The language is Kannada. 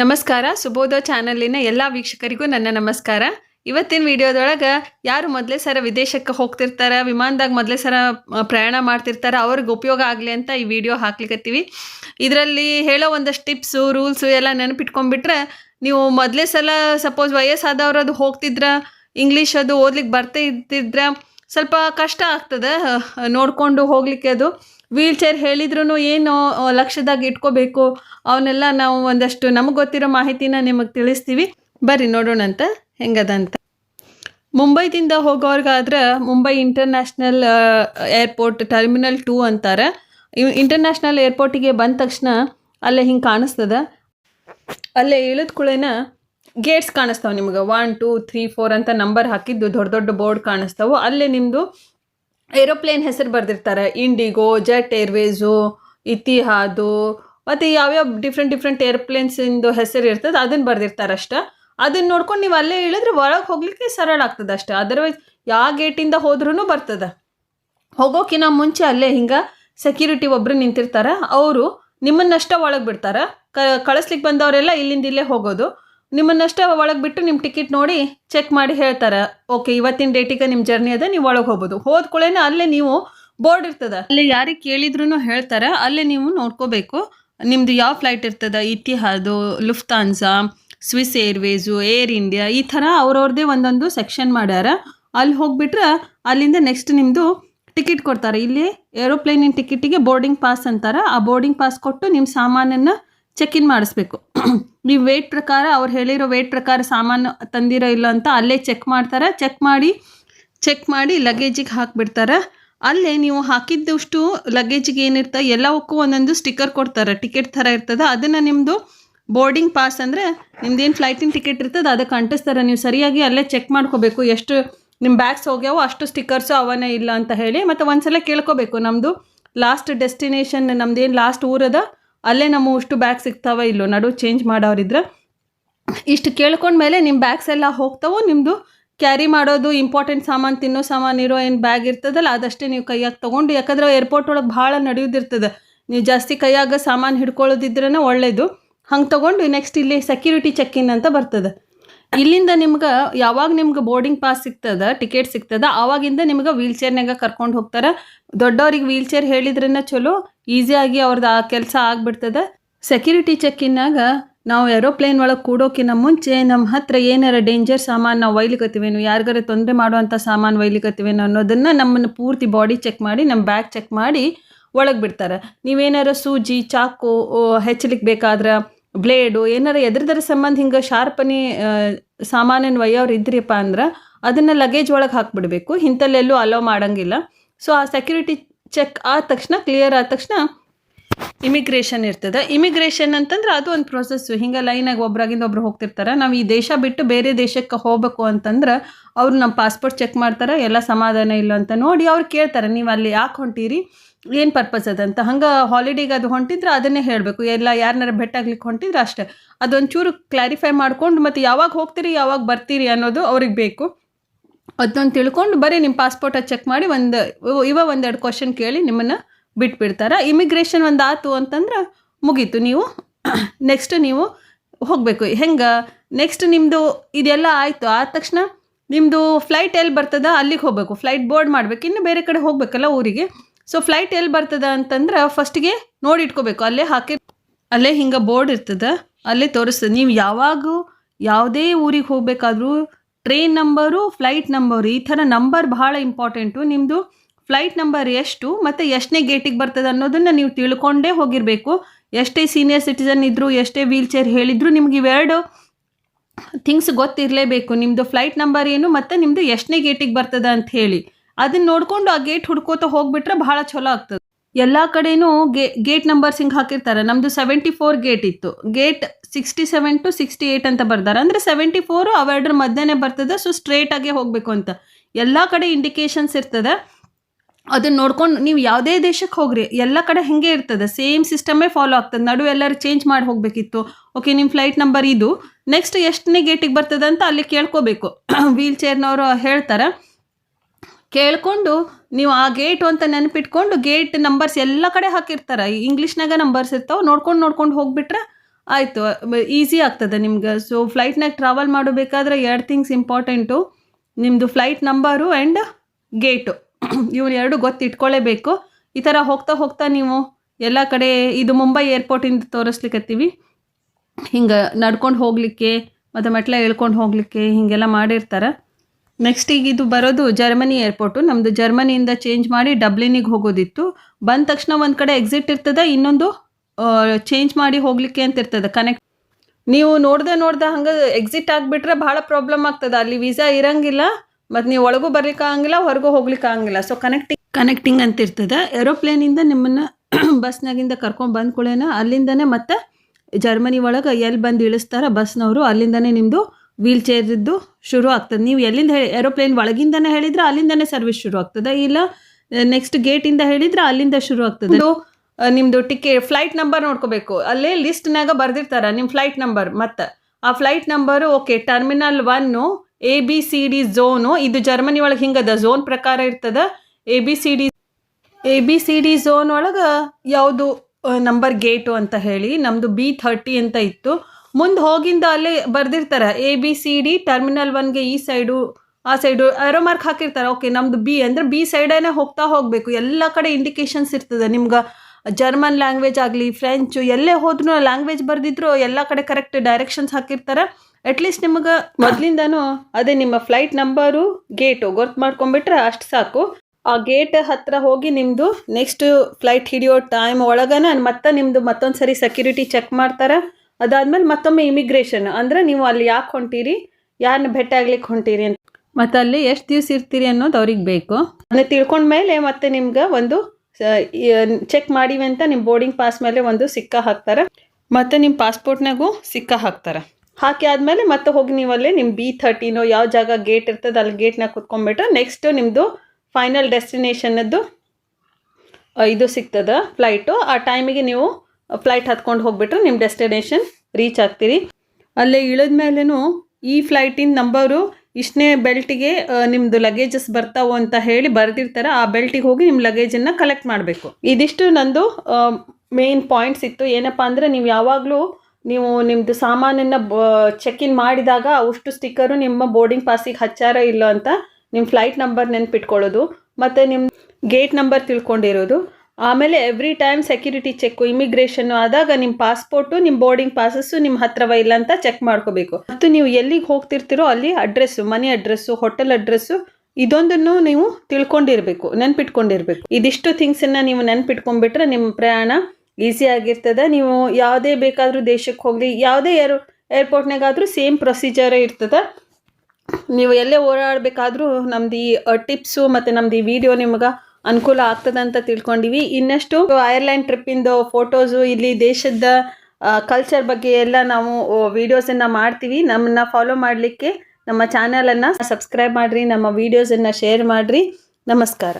ನಮಸ್ಕಾರ. ಸುಬೋಧ ಚಾನಲಿನ ಎಲ್ಲ ವೀಕ್ಷಕರಿಗೂ ನನ್ನ ನಮಸ್ಕಾರ. ಇವತ್ತಿನ ವಿಡಿಯೋದೊಳಗೆ ಯಾರು ಮೊದಲೇ ಸರ ವಿದೇಶಕ್ಕೆ ಹೋಗ್ತಿರ್ತಾರೆ, ವಿಮಾನದಾಗ ಮೊದಲೇ ಸರ ಪ್ರಯಾಣ ಮಾಡ್ತಿರ್ತಾರೆ, ಅವ್ರಿಗೆ ಉಪಯೋಗ ಆಗಲಿ ಅಂತ ಈ ವಿಡಿಯೋ ಹಾಕ್ಲಿಕತ್ತೀವಿ. ಇದರಲ್ಲಿ ಹೇಳೋ ಒಂದಷ್ಟು ಟಿಪ್ಸು, ರೂಲ್ಸು ಎಲ್ಲ ನೆನಪಿಟ್ಕೊಂಡ್ಬಿಟ್ರೆ, ನೀವು ಮೊದಲೇ ಸಲ ಸಪೋಸ್ ವಯಸ್ಸಾದವ್ರು ಅದು ಹೋಗ್ತಿದ್ರ, ಇಂಗ್ಲೀಷ್ ಅದು ಓದ್ಲಿಕ್ಕೆ ಬರ್ತಾ ಇದ್ದಿದ್ರೆ ಸ್ವಲ್ಪ ಕಷ್ಟ ಆಗ್ತದೆ ನೋಡಿಕೊಂಡು ಹೋಗ್ಲಿಕ್ಕೆ ಅದು. ವೀಲ್ ಚೇರ್ ಹೇಳಿದ್ರು ಏನು ಲಕ್ಷ್ಯದಾಗಿ ಇಟ್ಕೋಬೇಕು, ಅವನ್ನೆಲ್ಲ ನಾವು ಒಂದಷ್ಟು ನಮಗೆ ಗೊತ್ತಿರೋ ಮಾಹಿತಿನ ನಿಮಗೆ ತಿಳಿಸ್ತೀವಿ. ಬರ್ರಿ ನೋಡೋಣ ಅಂತ, ಹೆಂಗದ ಅಂತ. ಮುಂಬೈದಿಂದ ಹೋಗೋರ್ಗಾದ್ರೆ Mumbai international airport terminal two ಅಂತಾರೆ. ಇಂಟರ್ನ್ಯಾಷನಲ್ ಏರ್ಪೋರ್ಟಿಗೆ ಬಂದ ತಕ್ಷಣ ಅಲ್ಲೇ ಹಿಂಗೆ ಕಾಣಿಸ್ತದೆ. ಅಲ್ಲೇ ಇಳಿದ ಕೂಡಲೇನ ಗೇಟ್ಸ್ ಕಾಣಿಸ್ತಾವೆ ನಿಮ್ಗೆ. ಒನ್ ಟೂ ತ್ರೀ ಫೋರ್ ಅಂತ ನಂಬರ್ ಹಾಕಿದ್ದು ದೊಡ್ಡ ದೊಡ್ಡ ಬೋರ್ಡ್ ಕಾಣಿಸ್ತಾವೆ. ಅಲ್ಲೇ ನಿಮ್ಮದು ಏರೋಪ್ಲೇನ್ ಹೆಸರು ಬರೆದಿರ್ತಾರೆ. ಇಂಡಿಗೋ ಜೆಟ್ ಏರ್ವೇಸು ಇತಿಹಾದು ಮತ್ತು ಯಾವ್ಯಾವ ಡಿಫ್ರೆಂಟ್ ಡಿಫ್ರೆಂಟ್ ಏರ್ಪ್ಲೇನ್ಸಿಂದು ಹೆಸರು ಇರ್ತದೆ ಅದನ್ನು ಬರೆದಿರ್ತಾರೆ ಅಷ್ಟೆ. ಅದನ್ನ ನೋಡ್ಕೊಂಡು ನೀವು ಅಲ್ಲೇ ಇಳಿದ್ರೆ ಒಳಗೆ ಹೋಗ್ಲಿಕ್ಕೆ ಸರಳ ಆಗ್ತದೆ ಅಷ್ಟೇ. ಅದರ್ವೈಸ್ ಯಾವ ಗೇಟಿಂದ ಹೋದ್ರೂ ಬರ್ತದೆ. ಹೋಗೋಕಿನ್ನ ಮುಂಚೆ ಅಲ್ಲೇ ಹಿಂಗೆ ಸೆಕ್ಯೂರಿಟಿ ಒಬ್ಬರು ನಿಂತಿರ್ತಾರೆ. ಅವರು ನಿಮ್ಮನ್ನಷ್ಟೇ ಒಳಗೆ ಬಿಡ್ತಾರೆ. ಕ ಕಳಿಸ್ಲಿಕ್ಕೆ ಬಂದವರೆಲ್ಲ ಇಲ್ಲಿಂದ ಇಲ್ಲೇ ಹೋಗೋದು. ನಿಮ್ಮನ್ನಷ್ಟ ಒಳಗೆ ಬಿಟ್ಟು ನಿಮ್ಮ ಟಿಕೆಟ್ ನೋಡಿ ಚೆಕ್ ಮಾಡಿ ಹೇಳ್ತಾರೆ. ಓಕೆ ಇವತ್ತಿನ ಡೇಟಿಗೆ ನಿಮ್ಮ ಜರ್ನಿ ಅದ, ನೀವು ಒಳಗೆ ಹೋಗ್ಬೋದು. ಹೋದ ಕೂಡಲೇ ಅಲ್ಲೇ ನೀವು ಬೋರ್ಡ್ ಇರ್ತದೆ. ಅಲ್ಲಿ ಯಾರಿಗೆ ಕೇಳಿದ್ರು ಹೇಳ್ತಾರೆ, ಅಲ್ಲೇ ನೀವು ನೋಡ್ಕೋಬೇಕು. ನಿಮ್ಮದು ಯಾವ ಫ್ಲೈಟ್ ಇರ್ತದೆ? Etihad Lufthansa Swiss Airways Air India ಈ ಥರ ಅವ್ರವ್ರದ್ದೇ ಒಂದೊಂದು ಸೆಕ್ಷನ್ ಮಾಡ್ಯಾರ. ಅಲ್ಲಿ ಹೋಗಿಬಿಟ್ರೆ ಅಲ್ಲಿಂದ ನೆಕ್ಸ್ಟ್ ನಿಮ್ಮದು ಟಿಕೆಟ್ ಕೊಡ್ತಾರೆ. ಇಲ್ಲಿ ಏರೋಪ್ಲೇನಿನ ಟಿಕೆಟಿಗೆ ಬೋರ್ಡಿಂಗ್ ಪಾಸ್ ಅಂತಾರೆ. ಆ ಬೋರ್ಡಿಂಗ್ ಪಾಸ್ ಕೊಟ್ಟು ನಿಮ್ಮ ಸಾಮಾನನ್ನು ಚೆಕ್ ಇನ್ ಮಾಡಿಸ್ಬೇಕು. ನೀವು ವೇಟ್ ಪ್ರಕಾರ, ಅವ್ರು ಹೇಳಿರೋ ವೇಟ್ ಪ್ರಕಾರ ಸಾಮಾನು ತಂದಿರೋ ಇಲ್ಲ ಅಂತ ಅಲ್ಲೇ ಚೆಕ್ ಮಾಡ್ತಾರೆ. ಚೆಕ್ ಮಾಡಿ ಚೆಕ್ ಮಾಡಿ ಲಗೇಜಿಗೆ ಹಾಕಿಬಿಡ್ತಾರೆ. ಅಲ್ಲೇ ನೀವು ಹಾಕಿದ್ದಷ್ಟು ಲಗೇಜಿಗೆ ಏನಿರ್ತ, ಎಲ್ಲವಕ್ಕೂ ಒಂದೊಂದು ಸ್ಟಿಕ್ಕರ್ ಕೊಡ್ತಾರೆ. ಟಿಕೆಟ್ ಥರ ಇರ್ತದೆ. ಅದನ್ನು ನಿಮ್ಮದು ಬೋರ್ಡಿಂಗ್ ಪಾಸ್ ಅಂದರೆ ನಿಮ್ದೇನು ಫ್ಲೈಟಿನ ಟಿಕೆಟ್ ಇರ್ತದೆ ಅದಕ್ಕೆ ಅಂಟಿಸ್ತಾರೆ ನೀವು ಸರಿಯಾಗಿ ಅಲ್ಲೇ ಚೆಕ್ ಮಾಡ್ಕೋಬೇಕು. ಎಷ್ಟು ನಿಮ್ಮ ಬ್ಯಾಗ್ಸ್ ಹೋಗ್ಯಾವೋ ಅಷ್ಟು ಸ್ಟಿಕ್ಕರ್ಸು ಅವನೇ ಇಲ್ಲ ಅಂತ ಹೇಳಿ ಮತ್ತು ಒಂದ್ಸಲ ಕೇಳ್ಕೋಬೇಕು. ನಮ್ಮದು ಲಾಸ್ಟ್ ಡೆಸ್ಟಿನೇಷನ್ ನಮ್ದೇನು ಲಾಸ್ಟ್ ಊರದ ಅಲ್ಲೇ ನಮ್ಮ ಅಷ್ಟು ಬ್ಯಾಗ್ ಸಿಗ್ತಾವ ಇಲ್ಲೋ? ನಡು ಚೇಂಜ್ ಮಾಡೋರಿದ್ರೆ ಇಷ್ಟು ಕೇಳ್ಕೊಂಡ್ಮೇಲೆ ನಿಮ್ಮ ಬ್ಯಾಗ್ಸ್ ಎಲ್ಲ ಹೋಗ್ತಾವೋ? ನಿಮ್ಮದು ಕ್ಯಾರಿ ಮಾಡೋದು ಇಂಪಾರ್ಟೆಂಟ್ ಸಾಮಾನು, ತಿನ್ನೋ ಸಾಮಾನು, ಇರೋ ಏನು ಬ್ಯಾಗ್ ಇರ್ತದಲ್ಲ, ಅದಷ್ಟೇ ನೀವು ಕೈಯಾಗಿ ತೊಗೊಂಡು, ಯಾಕಂದ್ರೆ ಏರ್ಪೋರ್ಟ್ ಒಳಗೆ ಭಾಳ ನಡೆಯೋದಿರ್ತದೆ. ನೀವು ಜಾಸ್ತಿ ಕೈಯಾಗ ಸಾಮಾನು ಹಿಡ್ಕೊಳ್ಳೋದಿದ್ರೇ ಒಳ್ಳೆಯದು ಹಂಗೆ ತೊಗೊಂಡು ನೆಕ್ಸ್ಟ್ ಇಲ್ಲಿ ಸೆಕ್ಯೂರಿಟಿ ಚೆಕ್ ಇನ್ ಅಂತ ಬರ್ತದೆ. ಇಲ್ಲಿಂದ ನಿಮ್ಗೆ ಯಾವಾಗ ನಿಮ್ಗೆ ಬೋರ್ಡಿಂಗ್ ಪಾಸ್ ಸಿಗ್ತದ, ಟಿಕೆಟ್ ಸಿಗ್ತದ, ಆವಾಗಿಂದ ನಿಮ್ಗೆ ವೀಲ್ ಚೇರ್ನಾಗ ಕರ್ಕೊಂಡು ಹೋಗ್ತಾರೆ. ದೊಡ್ಡವ್ರಿಗೆ ವೀಲ್ ಚೇರ್ ಹೇಳಿದ್ರನ್ನ ಚಲೋ ಈಸಿಯಾಗಿ ಅವ್ರದ್ದು ಆ ಕೆಲಸ ಆಗ್ಬಿಡ್ತದೆ. ಸೆಕ್ಯೂರಿಟಿ ಚೆಕ್ಕಿನಾಗ ನಾವು ಏರೋಪ್ಲೇನ್ ಒಳಗೆ ಕೂಡೋಕಿನ ಮುಂಚೆ ನಮ್ಮ ಹತ್ರ ಏನಾರ ಡೇಂಜರ್ ಸಾಮಾನು ನಾವು ಒಯ್ಲಿಕತ್ತೀವೇನು, ಯಾರಿಗಾರ ತೊಂದರೆ ಮಾಡುವಂಥ ಸಾಮಾನು ಒಯ್ಲಿಕತ್ತೀವೇನು ಅನ್ನೋದನ್ನು ನಮ್ಮನ್ನು ಪೂರ್ತಿ ಬಾಡಿ ಚೆಕ್ ಮಾಡಿ ನಮ್ಮ ಬ್ಯಾಗ್ ಚೆಕ್ ಮಾಡಿ ಒಳಗೆ ಬಿಡ್ತಾರೆ. ನೀವೇನಾರ ಸೂಜಿ, ಚಾಕು ಹೆಚ್ಚಲಿಕ್ಕೆ ಬೇಕಾದ್ರೆ ಬ್ಲೇಡು, ಏನಾರ ಎದ್ರದರ ಸಂಬಂಧ ಹಿಂಗೆ ಶಾರ್ಪನಿ ಸಾಮಾನ್ಯನ ಒಯ್ಯೋರು ಇದ್ರಿಯಪ್ಪ ಅಂದ್ರೆ ಅದನ್ನು ಲಗೇಜ್ ಒಳಗೆ ಹಾಕ್ಬಿಡ್ಬೇಕು. ಇಂಥಲ್ಲೆಲ್ಲೂ ಅಲೋ ಮಾಡಂಗಿಲ್ಲ. ಸೊ ಆ ಸೆಕ್ಯೂರಿಟಿ ಚೆಕ್ ಆದ ತಕ್ಷಣ ಕ್ಲಿಯರ್ ಆದ ತಕ್ಷಣ ಇಮಿಗ್ರೇಷನ್ ಇರ್ತದೆ. ಇಮಿಗ್ರೇಷನ್ ಅಂತಂದ್ರೆ ಅದು ಒಂದು ಪ್ರೊಸೆಸ್ಸು ಹಿಂಗೆ ಲೈನಾಗಿ ಒಬ್ರಾಗಿಂದ ಒಬ್ರು ಹೋಗ್ತಿರ್ತಾರೆ. ನಾವು ಈ ದೇಶ ಬಿಟ್ಟು ಬೇರೆ ದೇಶಕ್ಕೆ ಹೋಗಬೇಕು ಅಂತಂದ್ರೆ ಅವ್ರು ನಮ್ಮ ಪಾಸ್ಪೋರ್ಟ್ ಚೆಕ್ ಮಾಡ್ತಾರೆ, ಎಲ್ಲ ಸಮಾಧಾನ ಇಲ್ಲ ಅಂತ ನೋಡಿ ಅವ್ರು ಕೇಳ್ತಾರೆ, ನೀವು ಅಲ್ಲಿ ಯಾಕೆ ಹೊಂಟೀರಿ? ಏನು ಪರ್ಪಸ್ ಅದಂತ ಹಂಗೆ ಹಾಲಿಡೇಗೆ ಅದು ಹೊಂಟಿದ್ರೆ ಅದನ್ನೇ ಹೇಳಬೇಕು. ಎಲ್ಲ ಯಾರನ್ನಾರು ಭೇಟಾಗ್ಲಿಕ್ಕೆ ಹೊಂಟಿದ್ರೆ ಅಷ್ಟೇ. ಅದೊಂಚೂರು ಕ್ಲಾರಿಫೈ ಮಾಡ್ಕೊಂಡು, ಮತ್ತು ಯಾವಾಗ ಹೋಗ್ತೀರಿ, ಯಾವಾಗ ಬರ್ತೀರಿ ಅನ್ನೋದು ಅವ್ರಿಗೆ ಬೇಕು. ಅದನ್ನು ತಿಳ್ಕೊಂಡು ಬರೀ ನಿಮ್ಮ ಪಾಸ್ಪೋರ್ಟ ಚೆಕ್ ಮಾಡಿ ಒಂದು, ಇವ ಒಂದೆರಡು ಕ್ವಶನ್ ಕೇಳಿ ನಿಮ್ಮನ್ನು ಬಿಟ್ಬಿಡ್ತಾರೆ. ಇಮಿಗ್ರೇಷನ್ ಒಂದು ಆತು ಅಂತಂದ್ರೆ ಮುಗೀತು. ನೀವು ನೆಕ್ಸ್ಟ್ ನೀವು ಹೋಗಬೇಕು. ಹೆಂಗೆ? ನೆಕ್ಸ್ಟ್ ನಿಮ್ಮದು ಇದೆಲ್ಲ ಆಯಿತು. ಆದ ತಕ್ಷಣ ನಿಮ್ಮದು ಫ್ಲೈಟ್ ಎಲ್ಲಿ ಬರ್ತದ? ಅಲ್ಲಿಗೆ ಹೋಗಬೇಕು. ಫ್ಲೈಟ್ ಬೋರ್ಡ್ ಮಾಡಬೇಕು. ಇನ್ನು ಬೇರೆ ಕಡೆ ಹೋಗಬೇಕಲ್ಲ ಊರಿಗೆ. ಸೊ ಫ್ಲೈಟ್ ಎಲ್ಲಿ ಬರ್ತದ ಅಂತಂದ್ರೆ ಫಸ್ಟಿಗೆ ನೋಡಿ ಇಟ್ಕೋಬೇಕು. ಅಲ್ಲೇ ಹಾಕಿ, ಅಲ್ಲೇ ಹಿಂಗೆ ಬೋರ್ಡ್ ಇರ್ತದೆ. ಅಲ್ಲೇ ತೋರಿಸ್ತದೆ. ನೀವು ಯಾವಾಗ ಯಾವುದೇ ಊರಿಗೆ ಹೋಗಬೇಕಾದ್ರೂ ಟ್ರೈನ್ ನಂಬರು ಫ್ಲೈಟ್ ನಂಬರು ಈ ಥರ ನಂಬರ್ ಬಹಳ ಇಂಪಾರ್ಟೆಂಟು ನಿಮ್ಮದು ಫ್ಲೈಟ್ ನಂಬರ್ ಎಷ್ಟು ಮತ್ತು ಎಷ್ಟನೇ ಗೇಟಿಗೆ ಬರ್ತದೆ ಅನ್ನೋದನ್ನು ನೀವು ತಿಳ್ಕೊಂಡೇ ಹೋಗಿರಬೇಕು. ಎಷ್ಟೇ ಸೀನಿಯರ್ ಸಿಟಿಸನ್ ಇದ್ದರೂ ಎಷ್ಟೇ ವೀಲ್ ಚೇರ್ ಹೇಳಿದ್ರು, ನಿಮ್ಗೆ ಇವೆರಡು ಥಿಂಗ್ಸ್ ಗೊತ್ತಿರಲೇಬೇಕು. ನಿಮ್ಮದು ಫ್ಲೈಟ್ ನಂಬರ್ ಏನು ಮತ್ತು ನಿಮ್ಮದು ಎಷ್ಟನೇ ಗೇಟಿಗೆ ಬರ್ತದೆ ಅಂತ ಹೇಳಿ. ಅದನ್ನ ನೋಡಿಕೊಂಡು ಆ ಗೇಟ್ ಹುಡ್ಕೋತ ಹೋಗ್ಬಿಟ್ರೆ ಭಾಳ ಚಲೋ ಆಗ್ತದೆ. ಎಲ್ಲ ಕಡೆನೂ ಗೇ, ಗೇಟ್ ನಂಬರ್ಸ್ ಹಿಂಗೆ ಹಾಕಿರ್ತಾರೆ. ನಮ್ಮದು ಸೆವೆಂಟಿ ಫೋರ್ ಗೇಟ್ ಇತ್ತು. Gate sixty seven to sixty eight ಅಂತ ಬರ್ದಾರೆ. ಅಂದರೆ ಸೆವೆಂಟಿ ಫೋರು ಅವೆರಡರ ಮಧ್ಯನೇ ಬರ್ತದೆ ಸೊ ಸ್ಟ್ರೇಟಾಗೆ ಹೋಗಬೇಕು ಅಂತ. ಎಲ್ಲ ಕಡೆ ಇಂಡಿಕೇಶನ್ಸ್ ಇರ್ತದೆ. ಅದನ್ನ ನೋಡ್ಕೊಂಡು ನೀವು ಯಾವುದೇ ದೇಶಕ್ಕೆ ಹೋಗ್ರಿ, ಎಲ್ಲ ಕಡೆ ಹೆಂಗೆ ಇರ್ತದೆ ಸೇಮ್ ಸಿಸ್ಟಮೇ ಫಾಲೋ ಆಗ್ತದೆ. ನಡುವೆ ಎಲ್ಲರೂ ಚೇಂಜ್ ಮಾಡಿ ಹೋಗಬೇಕಿತ್ತು. ಓಕೆ ನಿಮ್ಮ ಫ್ಲೈಟ್ ನಂಬರ್ ಇದು. ನೆಕ್ಸ್ಟ್ ಎಷ್ಟನೇ ಗೇಟಿಗೆ ಬರ್ತದೆ ಅಂತ ಅಲ್ಲಿ ಕೇಳ್ಕೋಬೇಕು. ವೀಲ್ ಚೇರ್ನವರು ಹೇಳ್ತಾರೆ. ಕೇಳ್ಕೊಂಡು ನೀವು ಆ ಗೇಟು ಅಂತ ನೆನಪಿಟ್ಕೊಂಡು ಗೇಟ್ ನಂಬರ್ಸ್ ಎಲ್ಲ ಕಡೆ ಹಾಕಿರ್ತಾರೆ. ಇಂಗ್ಲೀಷ್ನಾಗ ನಂಬರ್ಸ್ ಇರ್ತಾವೆ, ನೋಡ್ಕೊಂಡು ನೋಡ್ಕೊಂಡು ಹೋಗ್ಬಿಟ್ರೆ ಆಯಿತು. ಈಸಿ ಆಗ್ತದೆ ನಿಮ್ಗೆ. ಸೊ ಫ್ಲೈಟ್ನಾಗ ಟ್ರಾವೆಲ್ ಮಾಡಬೇಕಾದ್ರೆ ಎರಡು ಥಿಂಗ್ಸ್ ಇಂಪಾರ್ಟೆಂಟು ನಿಮ್ಮದು ಫ್ಲೈಟ್ ನಂಬರು ಆ್ಯಂಡ್ ಗೇಟು ಇವ್ರು ಎರಡು ಗೊತ್ತಿಟ್ಕೊಳ್ಳೇಬೇಕು ಈ ಥರ ಹೋಗ್ತಾ ಹೋಗ್ತಾ ನೀವು ಎಲ್ಲ ಕಡೆ ಇದು ಮುಂಬೈ ಏರ್ಪೋರ್ಟಿಂದ ತೋರಿಸ್ಲಿಕ್ಕತ್ತೀವಿ ಹಿಂಗೆ ನಡ್ಕೊಂಡು ಹೋಗಲಿಕ್ಕೆ, ಮತ್ತು ಮೆಟ್ಲ ಇಳ್ಕೊಂಡು ಹೋಗಲಿಕ್ಕೆ ಹೀಗೆಲ್ಲ ಮಾಡಿರ್ತಾರೆ. ನೆಕ್ಸ್ಟ್ ಈಗ ಇದು ಬರೋದು ಜರ್ಮನಿ ಏರ್ಪೋರ್ಟು ನಮ್ಮದು ಜರ್ಮನಿಯಿಂದ ಚೇಂಜ್ ಮಾಡಿ ಡಬ್ಲಿನಿಗೆ ಹೋಗೋದಿತ್ತು. ಬಂದ ತಕ್ಷಣ ಒಂದು ಕಡೆ ಎಕ್ಸಿಟ್ ಇರ್ತದೆ, ಇನ್ನೊಂದು ಚೇಂಜ್ ಮಾಡಿ ಹೋಗಲಿಕ್ಕೆ ಅಂತ ಇರ್ತದೆ. ಕನೆಕ್ಟ್ ನೀವು ನೋಡ್ದೆ ನೋಡ್ದೆ ಹಂಗೆ ಎಕ್ಸಿಟ್ ಆಗಿಬಿಟ್ರೆ ಭಾಳ ಪ್ರಾಬ್ಲಮ್ ಆಗ್ತದೆ. ಅಲ್ಲಿ ವೀಸಾ ಇರಂಗಿಲ್ಲ. ಮತ್ತು ನೀವು ಒಳಗೂ ಬರ್ಲಿಕ್ಕೆ ಆಗಂಗಿಲ್ಲ, ಹೊರಗೂ ಹೋಗ್ಲಿಕ್ಕೆ ಆಗಂಗಿಲ್ಲ. ಸೊ ಕನೆಕ್ಟಿಂಗ್ ಕನೆಕ್ಟಿಂಗ್ ಅಂತ ಇರ್ತದೆ. ಏರೋಪ್ಲೇನಿಂದ ನಿಮ್ಮನ್ನು ಬಸ್ನಾಗಿಂದ ಕರ್ಕೊಂಡು ಬಂದ ಕೂಡೇನ ಅಲ್ಲಿಂದನೇ ಮತ್ತೆ ಜರ್ಮನಿ ಒಳಗೆ ಎಲ್ಲಿ ಬಂದು ಇಳಿಸ್ತಾರ ಬಸ್ನವರು, ಅಲ್ಲಿಂದನೇ ನಿಮ್ಮದು ವೀಲ್ ಚೇರಿದ್ದು ಶುರು ಆಗ್ತದೆ. ನೀವು ಎಲ್ಲಿಂದ ಏರೋಪ್ಲೇನ್ ಒಳಗಿಂದನೇ ಹೇಳಿದ್ರೆ, ಅಲ್ಲಿಂದನೇ ಸರ್ವಿಸ್ ಶುರು ಆಗ್ತದೆ. ಇಲ್ಲ ನೆಕ್ಸ್ಟ್ ಗೇಟಿಂದ ಹೇಳಿದ್ರೆ, ಅಲ್ಲಿಂದ ಶುರು ಆಗ್ತದೆ. ನಿಮ್ಮದು ಟಿಕೆಟ್ ಫ್ಲೈಟ್ ನಂಬರ್ ನೋಡ್ಕೋಬೇಕು. ಅಲ್ಲೇ ಲಿಸ್ಟ್ನಾಗ ಬರ್ದಿರ್ತಾರ ನಿಮ್ಮ ಫ್ಲೈಟ್ ನಂಬರ್ ಮತ್ತು. ಆ flight number okay terminal one a b c d zone ಇದು ಜರ್ಮನಿ ಒಳಗೆ ಹಿಂಗದ ಝೋನ್ ಪ್ರಕಾರ ಇರ್ತದ. A b c d a b c d zone ಒಳಗೆ ಯಾವುದು ನಂಬರ್ ಗೇಟು ಅಂತ ಹೇಳಿ. ನಮ್ಮದು ಬಿ ಥರ್ಟಿ ಅಂತ ಇತ್ತು. ಮುಂದೆ ಹೋಗಿಂದ ಅಲ್ಲೇ ಬರ್ದಿರ್ತಾರೆ. A b c d terminal ಒನ್ಗೆ ಈ ಸೈಡು ಆ ಸೈಡು ಆರೋ ಮಾರ್ಕ್ ಹಾಕಿರ್ತಾರೆ. ಓಕೆ ನಮ್ಮದು ಬಿ ಅಂದರೆ ಬಿ ಸೈಡೇ ಹೋಗ್ತಾ ಹೋಗಬೇಕು. ಎಲ್ಲ ಕಡೆ ಇಂಡಿಕೇಶನ್ಸ್ ಇರ್ತದೆ. ನಿಮ್ಗೆ ಜರ್ಮನ್ ಲ್ಯಾಂಗ್ವೇಜ್ ಆಗಲಿ ಫ್ರೆಂಚು ಎಲ್ಲೇ ಹೋದ್ರೂ ಲ್ಯಾಂಗ್ವೇಜ್ ಬರೆದಿದ್ರು, ಎಲ್ಲ ಕಡೆ ಕರೆಕ್ಟ್ ಡೈರೆಕ್ಷನ್ಸ್ ಹಾಕಿರ್ತಾರೆ. ಅಟ್ಲೀಸ್ಟ್ ನಿಮಗೆ ಮೊದಲಿಂದನೂ ಅದೇ ನಿಮ್ಮ ಫ್ಲೈಟ್ ನಂಬರು ಗೇಟು ಗೊತ್ತು ಮಾಡ್ಕೊಂಬಿಟ್ರೆ ಅಷ್ಟು ಸಾಕು. ಆ ಗೇಟ್ ಹತ್ರ ಹೋಗಿ ನಿಮ್ಮದು ನೆಕ್ಸ್ಟ್ ಫ್ಲೈಟ್ ಹಿಡಿಯೋ ಟೈಮ್ ಒಳಗನ ಮತ್ತೆ ನಿಮ್ಮದು ಮತ್ತೊಂದು ಸರಿ ಸೆಕ್ಯೂರಿಟಿ ಚೆಕ್ ಮಾಡ್ತಾರೆ. ಅದಾದ್ಮೇಲೆ ಮತ್ತೊಮ್ಮೆ ಇಮಿಗ್ರೇಷನ್ ಅಂದರೆ ನೀವು ಅಲ್ಲಿ ಯಾಕೆ ಹೊಂಟೀರಿ? ಯಾರನ್ನ ಭೇಟಿ ಆಗ್ಲಿಕ್ಕೆ ಹೊಂಟೀರಿ ಅಂತ. ಮತ್ತು ಅಲ್ಲಿ ಎಷ್ಟು ದಿವಸ ಇರ್ತೀರಿ ಅನ್ನೋದು ಅವ್ರಿಗೆ ಬೇಕು. ಅದನ್ನ ತಿಳ್ಕೊಂಡ್ಮೇಲೆ ಮತ್ತೆ ನಿಮ್ಗೆ ಒಂದು ಚೆಕ್ ಮಾಡಿವಿ ಅಂತ ನಿಮ್ಮ ಬೋರ್ಡಿಂಗ್ ಪಾಸ್ ಮೇಲೆ ಒಂದು ಸಿಕ್ಕ ಹಾಕ್ತಾರೆ. ಮತ್ತು ನಿಮ್ಮ ಪಾಸ್ಪೋರ್ಟ್ನಾಗೂ ಸಿಕ್ಕ ಹಾಕ್ತಾರೆ. ಹಾಕಿ ಆದಮೇಲೆ ಮತ್ತೆ ಹೋಗಿ ನೀವು ಅಲ್ಲಿ ನಿಮ್ಮ ಬಿ ಥರ್ಟೀನು ಯಾವ ಜಾಗ ಗೇಟ್ ಇರ್ತದೆ ಅಲ್ಲಿ ಗೇಟ್ನ ಕುತ್ಕೊಂಡ್ಬಿಟ್ಟು ನೆಕ್ಸ್ಟ್ ನಿಮ್ಮದು ಫೈನಲ್ ಡೆಸ್ಟಿನೇಷನ್ನದ್ದು ಇದು ಸಿಗ್ತದೆ ಫ್ಲೈಟು ಆ ಟೈಮಿಗೆ ನೀವು ಫ್ಲೈಟ್ ಹತ್ಕೊಂಡು ಹೋಗ್ಬಿಟ್ರೆ ನಿಮ್ಮ ಡೆಸ್ಟಿನೇಷನ್ ರೀಚ್ ಆಗ್ತೀರಿ. ಅಲ್ಲೇ ಇಳಿದ ಮೇಲೇ ಈ ಫ್ಲೈಟಿನ ನಂಬರು ಇಷ್ಟನೇ ಬೆಲ್ಟಿಗೆ ನಿಮ್ಮದು ಲಗೇಜಸ್ ಬರ್ತಾವೋ ಅಂತ ಹೇಳಿ ಬರೆದಿರ್ತಾರೆ, ಆ ಬೆಲ್ಟಿಗೆ ಹೋಗಿ ನಿಮ್ಮ ಲಗೇಜನ್ನು ಕಲೆಕ್ಟ್ ಮಾಡಬೇಕು. ಇದಿಷ್ಟು ನಂದು ಮೇನ್ ಪಾಯಿಂಟ್ಸ್ ಇತ್ತು ಏನಪ್ಪ ಅಂದರೆ ನೀವು ಯಾವಾಗಲೂ ನೀವು ನಿಮ್ಮದು ಸಾಮಾನನ್ನು ಚೆಕ್ ಇನ್ ಮಾಡಿದಾಗ ಅಷ್ಟು ಸ್ಟಿಕ್ಕರು ನಿಮ್ಮ ಬೋರ್ಡಿಂಗ್ ಪಾಸಿಗೆ ಹಚ್ಚಾರ ಇಲ್ಲ ಅಂತ ನಿಮ್ಮ ಫ್ಲೈಟ್ ನಂಬರ್ ನೆನ್ಪಿಟ್ಕೊಳ್ಳೋದು, ಮತ್ತು ನಿಮ್ಮ ಗೇಟ್ ನಂಬರ್ ತಿಳ್ಕೊಂಡಿರೋದು. ಆಮೇಲೆ every time security check immigration ಆದಾಗ ನಿಮ್ಮ ಪಾಸ್ಪೋರ್ಟು ನಿಮ್ಮ ಬೋರ್ಡಿಂಗ್ ಪಾಸಸ್ಸು ನಿಮ್ಮ ಹತ್ರವ ಇಲ್ಲ ಅಂತ ಚೆಕ್ ಮಾಡ್ಕೋಬೇಕು. ಮತ್ತು ನೀವು ಎಲ್ಲಿಗೆ ಹೋಗ್ತಿರ್ತೀರೋ ಅಲ್ಲಿ ಅಡ್ರೆಸ್ಸು ಮನೆ ಅಡ್ರೆಸ್ಸು ಹೋಟೆಲ್ ಅಡ್ರೆಸ್ಸು ಇದೊಂದನ್ನು ನೀವು ತಿಳ್ಕೊಂಡಿರಬೇಕು, ನೆನ್ಪಿಟ್ಕೊಂಡಿರ್ಬೇಕು. ಇದಿಷ್ಟು ಥಿಂಗ್ಸನ್ನು ನೀವು ನೆನ್ಪಿಟ್ಕೊಂಡ್ಬಿಟ್ರೆ ನಿಮ್ಮ ಪ್ರಯಾಣ ಈಸಿ ಆಗಿರ್ತದೆ. ನೀವು ಯಾವುದೇ ಬೇಕಾದರೂ ದೇಶಕ್ಕೆ ಹೋಗಲಿ. ಯಾವುದೇ ಏರ್ ಏರ್ಪೋರ್ಟ್ನಾಗಾದರೂ ಸೇಮ್ ಪ್ರೊಸೀಜರೇ ಇರ್ತದೆ. ನೀವು ಎಲ್ಲೇ ಓಡಾಡಬೇಕಾದ್ರೂ ನಮ್ದು ಈ ಟಿಪ್ಸು ಮತ್ತು ನಮ್ದು ಈ ವಿಡಿಯೋ ನಿಮ್ಗೆ ಅನುಕೂಲ ಆಗ್ತದೆ ಅಂತ ತಿಳ್ಕೊಂಡಿವಿ. ಇನ್ನಷ್ಟು ಐರ್ಲ್ಯಾಂಡ್ ಟ್ರಿಪ್ಪಿಂದು ಫೋಟೋಸು ಇಲ್ಲಿ ದೇಶದ ಕಲ್ಚರ್ ಬಗ್ಗೆ ಎಲ್ಲ ನಾವು ವೀಡಿಯೋಸನ್ನು ಮಾಡ್ತೀವಿ. ನಮ್ಮನ್ನ ಫಾಲೋ ಮಾಡಲಿಕ್ಕೆ ನಮ್ಮ ಚಾನಲನ್ನು ಸಬ್ಸ್ಕ್ರೈಬ್ ಮಾಡಿರಿ. ನಮ್ಮ ವೀಡಿಯೋಸನ್ನು ಶೇರ್ ಮಾಡಿರಿ. ನಮಸ್ಕಾರ.